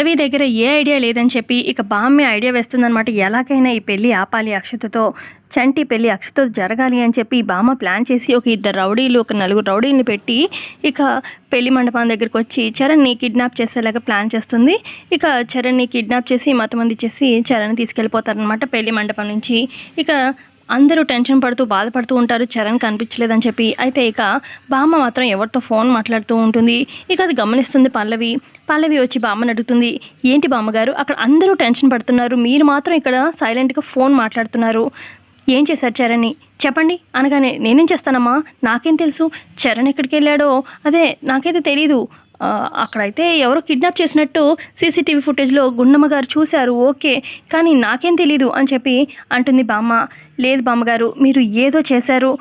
రవి దగ్గర ఏ ఐడియా లేదని చెప్పి ఇక బామ్మే ఐడియా వేస్తుందనమాట ఎలాగైనా ఈ పెళ్ళి ఆపాలి అక్షతతో చంటి పెళ్ళి అక్షతో జరగాలి అని చెప్పి బామ్మ ప్లాన్ చేసి ఒక ఇద్దరు రౌడీలు ఒక నలుగురు రౌడీని పెట్టి ఇక పెళ్ళి మండపం దగ్గరికి వచ్చి చరణ్ని కిడ్నాప్ చేసేలాగా ప్లాన్ చేస్తుంది. ఇక చరణ్ని కిడ్నాప్ చేసి మతమంది చేసి చరణ్ తీసుకెళ్ళిపోతారనమాట పెళ్ళి మండపం నుంచి. ఇక అందరూ టెన్షన్ పడుతూ బాధపడుతూ ఉంటారు. చరణ్ కనిపించలేదని చెప్పి అయితే ఇక బామ్మ మాత్రం ఎవరితో ఫోన్ మాట్లాడుతూ ఉంటుంది. ఇక అది గమనిస్తుంది పల్లవి. పల్లవి వచ్చి బామ్మని అడుగుతుంది. ఏంటి బామ్మగారు అక్కడ అందరూ టెన్షన్ పడుతున్నారు. మీరు మాత్రం ఇక్కడ సైలెంట్గా ఫోన్ మాట్లాడుతున్నారు. ఏం చేశారు చరణ్ని? చెప్పండి అనగానే నేనేం చేస్తానమ్మా? నాకేం తెలుసు? చరణ్ ఎక్కడికి వెళ్ళాడో? అదే నాకైతే తెలీదు. అక్కడైతే ఎవరో కిడ్నాప్ చేసినట్టు సీసీటీవీ ఫుటేజ్లో గుండమ్మ గారు చూశారు. ఓకే కానీ నాకేం తెలీదు అని చెప్పి అంటుంది బామ్మ. లేదు బామ్మగారు మీరు ఏదో చేశారు.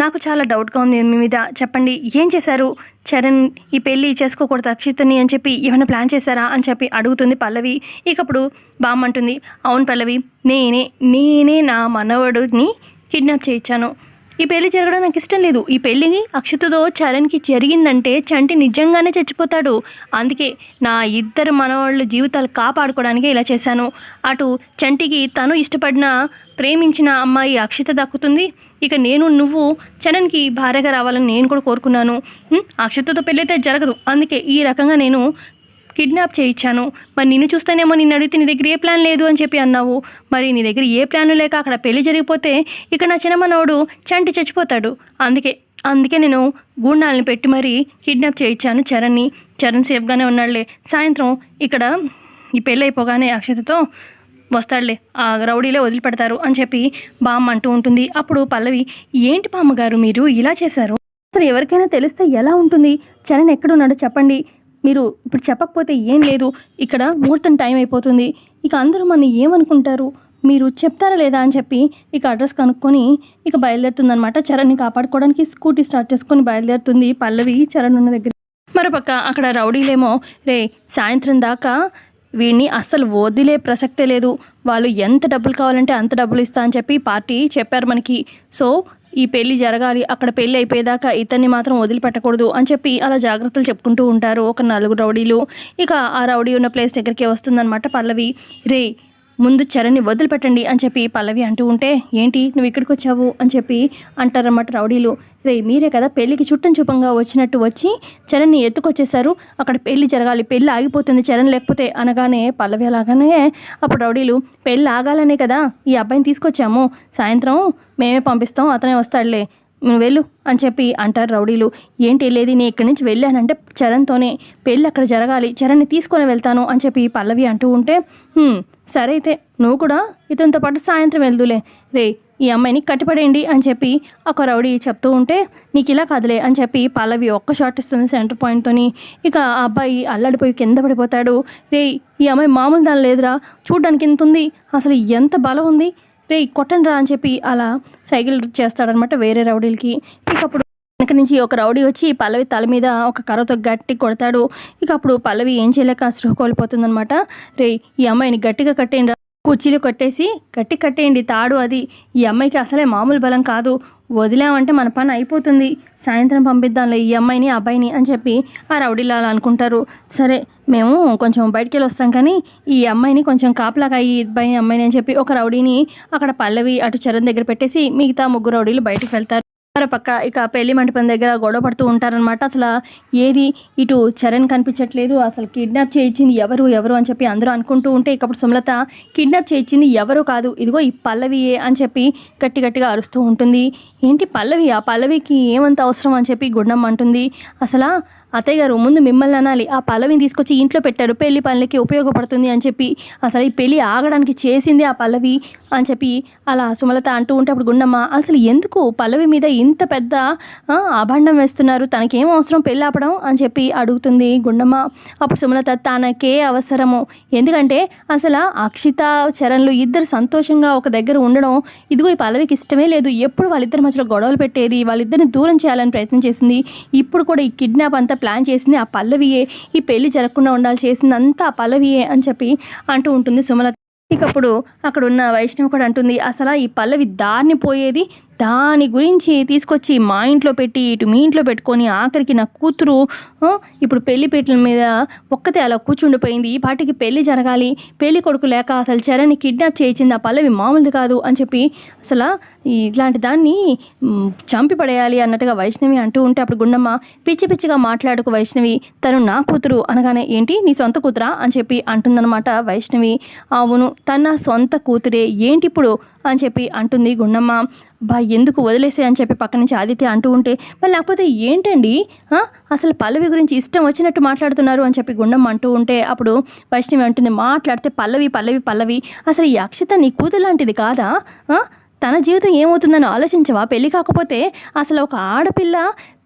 నాకు చాలా డౌట్గా ఉంది మీ మీద. చెప్పండి ఏం చేశారు? చరణ్ ఈ పెళ్ళి చేసుకోకూడదు అక్షితని అని చెప్పి ఏమైనా ప్లాన్ చేశారా అని చెప్పి అడుగుతుంది పల్లవి. ఇకప్పుడు బామ్మ అంటుంది అవును పల్లవి నేనే నేనే నా మనవడుని కిడ్నాప్ చేయించాను. ఈ పెళ్ళి జరగడం నాకు ఇష్టం లేదు. ఈ పెళ్ళిని అక్షతతో చరణ్కి జరిగిందంటే చంటి నిజంగానే చచ్చిపోతాడు. అందుకే నా ఇద్దరు మనవాళ్ళ జీవితాలు కాపాడుకోవడానికే ఇలా చేశాను. అటు చంటికి తను ఇష్టపడిన ప్రేమించిన అమ్మాయి అక్షత దక్కుతుంది. ఇక నేను నువ్వు చరణ్కి భార్యగా రావాలని నేను కూడా కోరుకున్నాను. అక్షతతో పెళ్ళైతే జరగదు. అందుకే ఈ రకంగా నేను కిడ్నాప్ చేయించాను. మరి నిన్ను చూస్తేనేమో నిన్ను అడిగితే నీ దగ్గర ఏ ప్లాన్ లేదు అని చెప్పి అన్నావు. మరి నీ దగ్గర ఏ ప్లాన్ లేక అక్కడ పెళ్ళి జరిగిపోతే ఇక్కడ నా చిన్నమనోడు చంటి చచ్చిపోతాడు. అందుకే అందుకే నేను గూండాలని పెట్టి మరీ కిడ్నాప్ చేయించాను చరణ్ని. చరణ్ సేఫ్గానే ఉన్నాడులే. సాయంత్రం ఇక్కడ ఈ పెళ్ళి అయిపోగానే అక్షతతో వస్తాడులే. ఆ రౌడీలే వదిలిపెడతారు అని చెప్పి బామ్మ అంటూ ఉంటుంది. అప్పుడు పల్లవి ఏంటి బామ్మగారు మీరు ఇలా చేశారు? అసలు ఎవరికైనా తెలిస్తే ఎలా ఉంటుంది? చరణ్ ఎక్కడున్నాడో చెప్పండి. మీరు ఇప్పుడు చెప్పకపోతే ఏం లేదు. ఇక్కడ ముహూర్తం టైం అయిపోతుంది. ఇక అందరూ మన ఏమనుకుంటారు? మీరు చెప్తారా లేదా అని చెప్పి ఇక అడ్రస్ కనుక్కొని ఇక బయలుదేరుతుందనమాట చరణ్ని కాపాడుకోవడానికి స్కూటీ స్టార్ట్ చేసుకొని బయలుదేరుతుంది పల్లవి. చరణ్ ఉన్న దగ్గర మరోపక్క అక్కడ రౌడీలేమో రే సాయంత్రం దాకా వీడిని అస్సలు వదిలే ప్రసక్తే లేదు. వాళ్ళు ఎంత డబ్బులు కావాలంటే అంత డబ్బులు ఇస్తా అని చెప్పి పార్టీ చెప్పారు మనకి. సో ఈ పెళ్ళి జరగాలి అక్కడ పెళ్ళి అయిపోయేదాకా ఇతన్ని మాత్రం వదిలిపెట్టకూడదు అని చెప్పి అలా జాగ్రత్తలు చెప్పుకుంటూ ఉంటారు ఒక నలుగురు రౌడీలు. ఇక ఆ రౌడీ ఉన్న ప్లేస్ దగ్గరికి వస్తుందన్నమాట పల్లవి. రే ముందు చరణ్ని వదిలిపెట్టండి అని చెప్పి పల్లవి అంటూ ఉంటే ఏంటి? నువ్వు ఇక్కడికి వచ్చావు? అని చెప్పి అంటారన్నమాట రౌడీలు. రే మీరే కదా పెళ్ళికి చుట్టం చూపంగా వచ్చినట్టు వచ్చి చరణ్ని ఎత్తుకొచ్చేసారు అక్కడ పెళ్ళి జరగాలి పెళ్ళి ఆగిపోతుంది చరణ్ లేకపోతే అనగానే పల్లవి అలాగానే అప్పుడు రౌడీలు పెళ్ళి ఆగాలనే కదా ఈ అబ్బాయిని తీసుకొచ్చాము. సాయంత్రం మేమే పంపిస్తాం అతనే వస్తాడులే. నువ్వు వెళ్ళు అని చెప్పి అంటారు రౌడీలు. ఏంటి లేదు నేను ఇక్కడి నుంచి వెళ్ళానంటే చరణ్తోనే పెళ్ళి అక్కడ జరగాలి చరణ్ని తీసుకొని వెళ్తాను అని చెప్పి పల్లవి అంటూ ఉంటే సరే అయితే నువ్వు కూడా ఇతనితో పాటు సాయంత్రం వెళ్దులే. రే ఈ అమ్మాయిని కట్టిపడేయండి అని చెప్పి ఒక రౌడీ చెప్తూ ఉంటే నీకు ఇలా కాదులే అని చెప్పి పల్లవి ఒక్క షాట్ ఇస్తుంది సెంటర్ పాయింట్తోని ఇక ఆ అబ్బాయి అల్లాడిపోయి కింద పడిపోతాడు. రే ఈ అమ్మాయి మామూలు దాని లేదురా చూడ్డానికి ఎంత ఉంది అసలు ఎంత బలం ఉంది రే కొట్టండి రా అని చెప్పి అలా సైకిల్ చేస్తాడనమాట వేరే రౌడీలకి. ఇక అప్పుడు వెనక నుంచి ఒక రౌడీ వచ్చి పల్లవి తల మీద ఒక కర్రతో గట్టి కొడతాడు. ఇక అప్పుడు పల్లవి ఏం చేయలేక సృహ కోల్పోతుందనమాట రే ఈ అమ్మాయిని గట్టిగా కట్టేయండి రా. కుర్చీలు కట్టేసి గట్టి కట్టేయండి తాడు అది. ఈ అమ్మాయికి అసలే మామూలు బలం కాదు. వదిలామంటే మన పని అయిపోతుంది. సాయంత్రం పంపిద్దాంలే ఈ అమ్మాయిని ఆ అబ్బాయిని అని చెప్పి ఆ రౌడీలు అలా అనుకుంటారు. సరే మేము కొంచెం బయటికి వెళ్ళి వస్తాం కానీ ఈ అమ్మాయిని కొంచెం కాపలాగా ఈ అబ్బాయి అమ్మాయిని అని చెప్పి ఒక రౌడీని అక్కడ పల్లవి అటు చరణ్ దగ్గర పెట్టేసి మిగతా ముగ్గురు రౌడీలు బయటికి వెళ్తారు. పక్క ఇక పెళ్ళి మంటపం దగ్గర గొడవ పడుతూ ఉంటారనమాట అసలు ఏది? ఇటు చరణ్ కనిపించట్లేదు. అసలు కిడ్నాప్ చేయించింది ఎవరు? ఎవరు? అని చెప్పి అందరూ అనుకుంటూ ఉంటే ఇకప్పుడు సుమలత కిడ్నాప్ చేయించింది ఎవరు కాదు. ఇదిగో ఈ పల్లవియే అని చెప్పి గట్టి గట్టిగా అరుస్తూ ఉంటుంది. ఏంటి పల్లవి? ఆ పల్లవికి ఏమంత అవసరం అని చెప్పి గుండమ్మ అంటుంది. అసలా అత్తయ్య గారు ముందు మిమ్మల్ని అనాలి. ఆ పల్లవిని తీసుకొచ్చి ఇంట్లో పెట్టారు. పెళ్ళి పనులకి ఉపయోగపడుతుంది అని చెప్పి అసలు ఈ పెళ్ళి ఆగడానికి చేసింది ఆ పల్లవి అని చెప్పి అలా సుమలత అంటూ ఉంటే అప్పుడు గుండమ్మ అసలు ఎందుకు పల్లవి మీద ఇంత పెద్ద అభండం వేస్తున్నారు? తనకేం అవసరం పెళ్ళి ఆపడం? అని చెప్పి అడుగుతుంది గుండమ్మ. అప్పుడు సుమలత తనకే అవసరము. ఎందుకంటే అసలు అక్షిత చరణ్లు ఇద్దరు సంతోషంగా ఒక దగ్గర ఉండడం ఇదిగో ఈ పల్లవికి ఇష్టమే లేదు. ఎప్పుడు వాళ్ళిద్దరు మధ్యలో గొడవలు పెట్టేది వాళ్ళిద్దరిని దూరం చేయాలని ప్రయత్నం చేసింది. ఇప్పుడు కూడా ఈ కిడ్నాప్ అంతా ప్లాన్ చేసింది ఆ పల్లవియే. ఈ పెళ్ళి జరగకుండా ఉండాలి చేసింది అంతా ఆ పల్లవియే అని చెప్పి అంటూ ఉంటుంది సుమలత. ఇకప్పుడు అక్కడ ఉన్న వైష్ణవి కూడా అంటుంది అసలు ఈ పల్లవి దారిని పోయేది దాని గురించి తీసుకొచ్చి మా ఇంట్లో పెట్టి ఇటు మీ ఇంట్లో పెట్టుకొని ఆఖరికి నా కూతురు ఇప్పుడు పెళ్ళి పీటల మీద ఒక్కతే అలా కూర్చుండిపోయింది. ఈ పాటికి పెళ్ళి జరగాలి. పెళ్ళి కొడుకు లేక అసలు చరణ్ని కిడ్నాప్ చేయించింది ఆ పల్లవి మామూలుది కాదు అని చెప్పి అసలు ఈ ఇట్లాంటి దాన్ని చంపిపడేయాలి చంపి పడేయాలి అన్నట్టుగా వైష్ణవి అంటూ ఉంటే అప్పుడు గుండమ్మ పిచ్చి పిచ్చిగా మాట్లాడుకు వైష్ణవి తను నా కూతురు అనగానే ఏంటి? నీ సొంత కూతురా? అని చెప్పి అంటుందన్నమాట వైష్ణవి. అవును తన సొంత కూతురే. ఏంటి ఇప్పుడు? అని చెప్పి అంటుంది గుండమ్మ. బా ఎందుకు వదిలేసే అని చెప్పి పక్క నుంచి ఆదిత్య అంటూ ఉంటే మరి లేకపోతే ఏంటండి? అసలు పల్లవి గురించి ఇష్టం వచ్చినట్టు మాట్లాడుతున్నారు అని చెప్పి గుండమ్మ అంటూ ఉంటే అప్పుడు వైష్ణవి అంటుంది మాట్లాడితే పల్లవి పల్లవి పల్లవి. అసలు ఈ అక్షిత నీ కూతురు లాంటిది కాదా? తన జీవితం ఏమవుతుందని ఆలోచించవా? పెళ్ళి కాకపోతే అసలు ఒక ఆడపిల్ల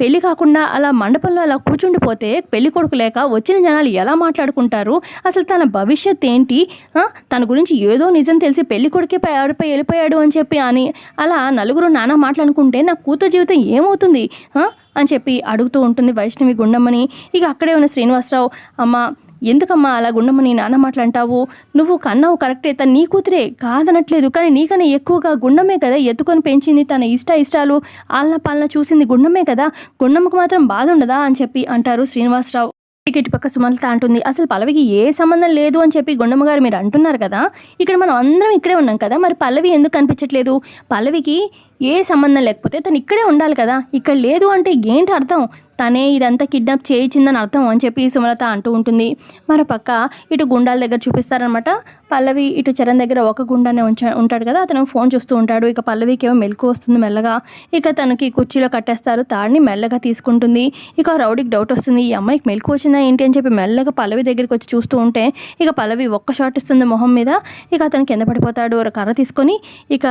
పెళ్ళి కాకుండా అలా మండపంలో అలా కూర్చుండిపోతే పెళ్ళి కొడుకు లేక వచ్చిన జనాలు ఎలా మాట్లాడుకుంటారు? అసలు తన భవిష్యత్ ఏంటి? తన గురించి ఏదో నిజం తెలిసి పెళ్ళి కొడుకే ఆడిపోయి వెళ్ళిపోయాడు అని చెప్పి అని అలా నలుగురు నానా మాట్లాడుకుంటే నా కూతురు జీవితం ఏమవుతుంది? అని చెప్పి అడుగుతూ ఉంటుంది వైష్ణవి గుండమ్మని. ఇక అక్కడే ఉన్న శ్రీనివాసరావు అమ్మ ఎందుకమ్మా అలా గుండమ్మని నాన్న మాటలంటావు? నువ్వు కన్నావు కరెక్టే తను నీ కూతురే కాదనట్లేదు. కానీ నీకన్నా ఎక్కువగా గుండమే కదా ఎత్తుకొని పెంచింది తన ఇష్ట ఇష్టాలు. ఆలన పాలన చూసింది గుండమే కదా. గుండమ్మకు మాత్రం బాధ ఉండదా అని చెప్పి అంటారు శ్రీనివాసరావు. టికెట్ ఇటు పక్క సుమలత అంటుంది అసలు పల్లవికి ఏ సంబంధం లేదు అని చెప్పి గుండమ్మ గారు మీరు అంటున్నారు కదా. ఇక్కడ మనం అందరం ఇక్కడే ఉన్నాం కదా. మరి పల్లవి ఎందుకు కనిపించట్లేదు? పల్లవికి ఏ సంబంధం లేకపోతే తను ఇక్కడే ఉండాలి కదా. ఇక్కడ లేదు అంటే ఏంటి అర్థం? తనే ఇదంతా కిడ్నాప్ చేయించిందని అర్థం అని చెప్పి సుమలత అంటూ ఉంటుంది. మరో పక్క ఇటు గుండాల దగ్గర చూపిస్తారనమాట పల్లవి ఇటు చరణ్ దగ్గర ఒక గుండానే ఉంచ ఉంటాడు కదా. అతను ఫోన్ చూస్తూ ఉంటాడు. ఇక పల్లవికి ఏమో మెలకు వస్తుంది మెల్లగా. ఇక తనకి కుర్చీలో కట్టేస్తారు. తాడిని మెల్లగా తీసుకుంటుంది. ఇక రౌడీకి డౌట్ వస్తుంది. ఈ అమ్మాయికి మెలకు వచ్చిందా ఏంటి అని చెప్పి మెల్లగా పల్లవి దగ్గరికి వచ్చి చూస్తూ ఉంటే ఇక పల్లవి ఒక్క షాట్ ఇస్తుంది మొహం మీద. ఇక అతను కింద పడిపోతాడు. ఒక కర్ర తీసుకొని ఇక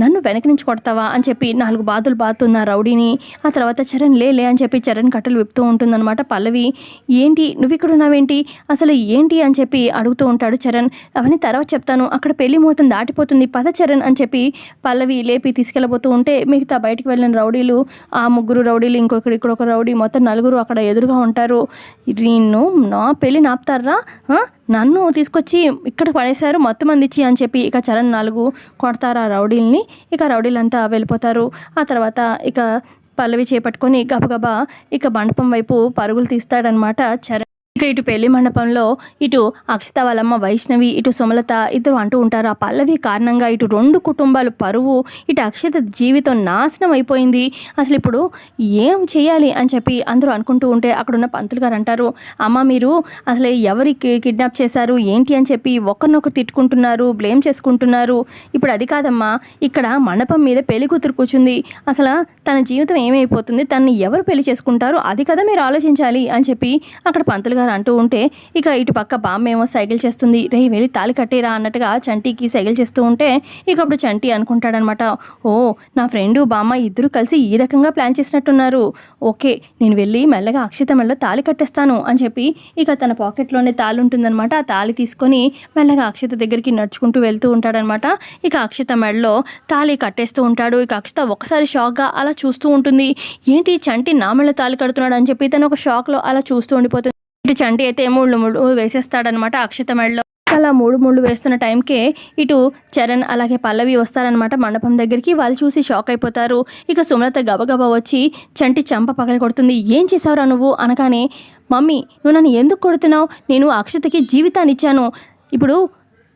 నన్ను వెనక నుంచి కొడతావా? అని చెప్పి నాలుగు బాతులు బాతున్న రౌడీని ఆ తర్వాత చరణ్ లేలే అని చెప్పి చరణ్ కట్టలు విప్పుతూ ఉంటుందన్నమాట. పల్లవి ఏంటి? నువ్వు ఇక్కడ ఉన్నావేంటి? అసలు ఏంటి? అని చెప్పి అడుగుతూ ఉంటాడు చరణ్. అవన్నీ తర్వాత చెప్తాను. అక్కడ పెళ్ళి ముహూర్తం దాటిపోతుంది. పద చరణ్ అని చెప్పి పల్లవి లేపి తీసుకెళ్ళబోతూ ఉంటే మిగతా బయటికి వెళ్ళిన రౌడీలు ఆ ముగ్గురు రౌడీలు ఇంకొకరు ఇక్కడ ఒక రౌడీ మొత్తం నలుగురు అక్కడ ఎదురుగా ఉంటారు. నిన్ను నా పెళ్ళి నాపుతారా? నన్ను తీసుకొచ్చి ఇక్కడ పడేశారు మొత్తం అందించి అని చెప్పి ఇక చరణ్ నాలుగు కొడతారు ఆ రౌడీల్ని. ఇక రౌడీలంతా వెళ్ళిపోతారు. ఆ తర్వాత ఇక పల్లవి చేపట్టుకొని గబగబా ఇక మండపం వైపు పరుగులు తీస్తాడనమాట చరణ్. ఇక ఇటు పెళ్ళి మండపంలో ఇటు అక్షిత వాళ్ళమ్మ వైష్ణవి ఇటు సుమలత ఇద్దరు అంటూ ఉంటారు. ఆ పల్లవి కారణంగా ఇటు రెండు కుటుంబాలు పరువు ఇటు అక్షిత జీవితం నాశనం అయిపోయింది. అసలు ఇప్పుడు ఏం చేయాలి అని చెప్పి అందరూ అనుకుంటూ ఉంటే అక్కడున్న పంతులు గారు అంటారు అమ్మ మీరు అసలు ఎవరికి కిడ్నాప్ చేశారు? ఏంటి అని చెప్పి ఒకరినొకరు తిట్టుకుంటున్నారు బ్లేమ్ చేసుకుంటున్నారు. ఇప్పుడు అది కాదమ్మా ఇక్కడ మండపం మీద పెళ్ళి కూతురు కూర్చుంది. అసలు తన జీవితం ఏమైపోతుంది? తనని ఎవరు పెళ్ళి చేసుకుంటారు? అది కదా మీరు ఆలోచించాలి అని చెప్పి అక్కడ పంతులు గారు అంటూ ఉంటే ఇక ఇటు పక్క బామ్మ ఏమో సైకిల్ చేస్తుంది. రే వెళ్ళి తాళి కట్టేరా అన్నట్టుగా చంటికి సైకిల్ చేస్తూ ఉంటే ఇక అప్పుడు చంటి అనుకుంటాడనమాట. ఓ నా ఫ్రెండు బామ్మ ఇద్దరు కలిసి ఈ రకంగా ప్లాన్ చేసినట్టున్నారు. ఓకే నేను వెళ్ళి మెల్లగా అక్షిత మెడలో తాళి కట్టేస్తాను అని చెప్పి ఇక తన పాకెట్లోనే తాళి ఉంటుందన్నమాట ఆ తాళి తీసుకొని మెల్లగా అక్షిత దగ్గరికి నడుచుకుంటూ వెళ్తూ ఉంటాడనమాట. ఇక అక్షిత మెడలో తాళి కట్టేస్తూ ఉంటాడు. ఇక అక్షిత ఒకసారి షాక్గా అలా చూస్తూ ఉంటుంది. ఏంటి చంటి నా మెళ్ళ తాళి కడుతున్నాడు అని చెప్పి తను ఒక షాక్లో అలా చూస్తూ ఉండిపోతుంది. ఇటు చంటి అయితే మూడు మూడు వేసేస్తాడనమాట అక్షిత మెడలో. అలా మూడు మూడు వేస్తున్న టైంకే ఇటు చరణ్ అలాగే పల్లవి వస్తారనమాట మండపం దగ్గరికి. వాళ్ళు చూసి షాక్ అయిపోతారు. ఇక సుమలత గబగబా వచ్చి చంటి చంప పగల కొడుతుంది. ఏం చేసావురా నువ్వు? అనగానే మమ్మీ నువ్వు నన్ను ఎందుకు కొడుతున్నావు? నేను అక్షతకి జీవితాన్ని ఇచ్చాను. ఇప్పుడు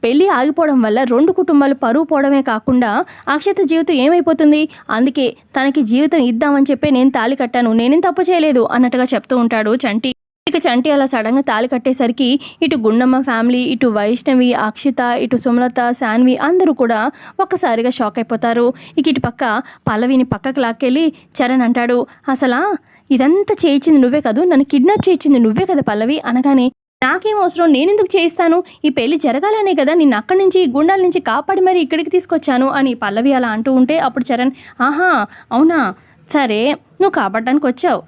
పెళ్ళి ఆగిపోవడం వల్ల రెండు కుటుంబాలు పరువు పోవడమే కాకుండా అక్షత జీవితం ఏమైపోతుంది? అందుకే తనకి జీవితం ఇద్దామని చెప్పి నేను తాళి కట్టాను. నేనేం తప్పు చేయలేదు అన్నట్టుగా చెప్తూ ఉంటాడు చంటి. ఇక చంటి అలా సడన్గా తాళి కట్టేసరికి ఇటు గుండమ్మ ఫ్యామిలీ ఇటు వైష్ణవి అక్షిత ఇటు సుమలత శాన్వి అందరూ కూడా ఒక్కసారిగా షాక్ అయిపోతారు. ఇక ఇటు పక్క పల్లవిని పక్కకు లాక్కెళ్ళి చరణ్ అంటాడు అసలా ఇదంతా చేయించింది నువ్వే కదూ? నన్ను కిడ్నాప్ చేయించింది నువ్వే కదా పల్లవి? అనగానే నాకేం అవసరం? నేనెందుకు చేయిస్తాను? ఈ పెళ్ళి జరగాలనే కదా నిన్ను అక్కడి నుంచి గుండాల నుంచి కాపాడి మరి ఇక్కడికి తీసుకొచ్చాను అని పల్లవి అలా అంటూ ఉంటే అప్పుడు చరణ్ ఆహా అవునా? సరే నువ్వు కాపాడడానికి వచ్చావు.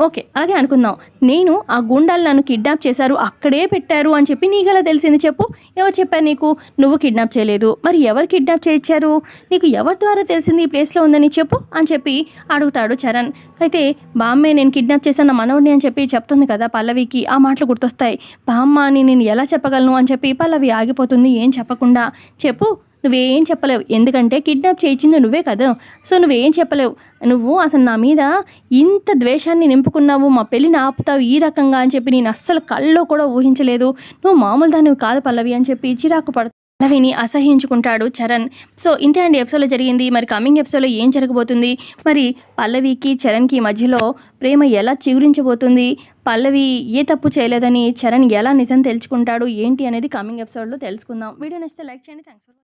ఓకే అలాగే అనుకుందాం. నేను ఆ గుండాలు నన్ను కిడ్నాప్ చేశారు అక్కడే పెట్టారు అని చెప్పి నీకు ఎలా తెలిసింది చెప్పు. ఎవరు చెప్పారు నీకు? నువ్వు కిడ్నాప్ చేయలేదు. మరి ఎవరు కిడ్నాప్ చేయించారు? నీకు ఎవరి ద్వారా తెలిసింది ఈ ప్లేస్లో ఉందని చెప్పు అని చెప్పి అడుగుతాడు చరణ్. అయితే బామ్మే నేను కిడ్నాప్ చేశాను నా మనవడిని అని చెప్పి చెప్తుంది కదా పల్లవికి. ఆ మాటలు గుర్తొస్తాయి. బామ్మ అని నేను ఎలా చెప్పగలను అని చెప్పి పల్లవి ఆగిపోతుంది. ఏం చెప్పకుండా చెప్పు నువ్వేం చెప్పలేవు. ఎందుకంటే కిడ్నాప్ చేయించింది నువ్వే కదా. సో నువ్వేం చెప్పలేవు. నువ్వు అసలు నా మీద ఇంత ద్వేషాన్ని నింపుకున్నావు మా పెళ్ళిని ఆపుతావు ఈ రకంగా అని చెప్పి నేను అస్సలు కళ్ళలో కూడా ఊహించలేదు. నువ్వు మామూలు దానివి కాదు పల్లవి అని చెప్పి చిరాకు పడ పల్లవిని అసహించుకుంటాడు చరణ్. సో ఇంతే అండి ఎపిసోడ్లో జరిగింది. మరి కమింగ్ ఎపిసోడ్లో ఏం జరగబోతుంది? మరి పల్లవికి చరణ్కి మధ్యలో ప్రేమ ఎలా చిగురించబోతుంది? పల్లవి ఏ తప్పు చేయలేదని చరణ్ ఎలా నిజం తెలుసుకుంటాడు? ఏంటి అనేది కమింగ్ ఎపిసోడ్లో తెలుసుకుందాం. వీడియో నచ్చితే లైక్ చేయండి. Thanks for